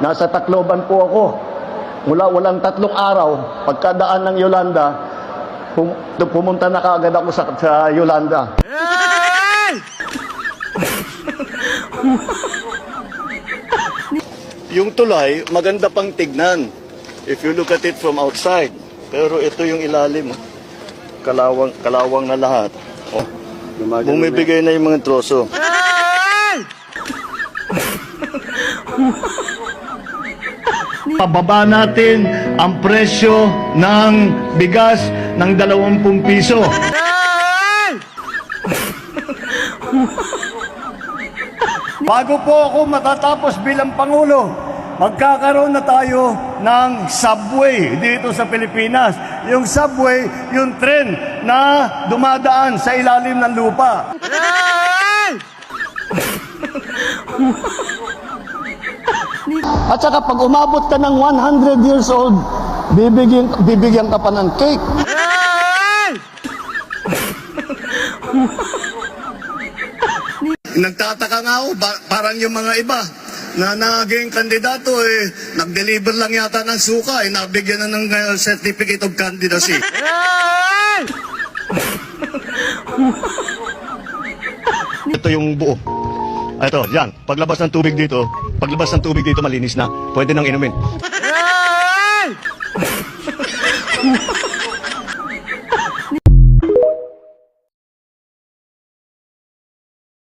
Nasa Tacloban po ako. Mula walang tatlong araw, pagkadaan ng Yolanda, pum- pumunta na kaagad ako sa, sa Yolanda. Yung tulay, maganda pang tignan. If you look at it from outside. Pero ito yung ilalim. oh. Kalawang, kalawang na lahat. Oh, bumibigay na yung mga troso. Pababa natin ang presyo ng bigas ng 20 piso. Bago po ako matatapos bilang Pangulo, magkakaroon na tayo ng subway dito sa Pilipinas. Yung subway, yung tren na dumadaan sa ilalim ng lupa. At saka pag umabot ka ng 100 years old, bibigyan, bibigyan ka pa ng cake. Nagtataka nga ako, ba- parang yung mga iba na naging kandidato eh, nag-deliver lang yata ng suka eh, nabigyan na ng uh, certificate of candidacy. Ito yung buo. Ito, yan. Paglabas ng tubig dito, paglabas ng tubig dito malinis na. Pwede nang inumin.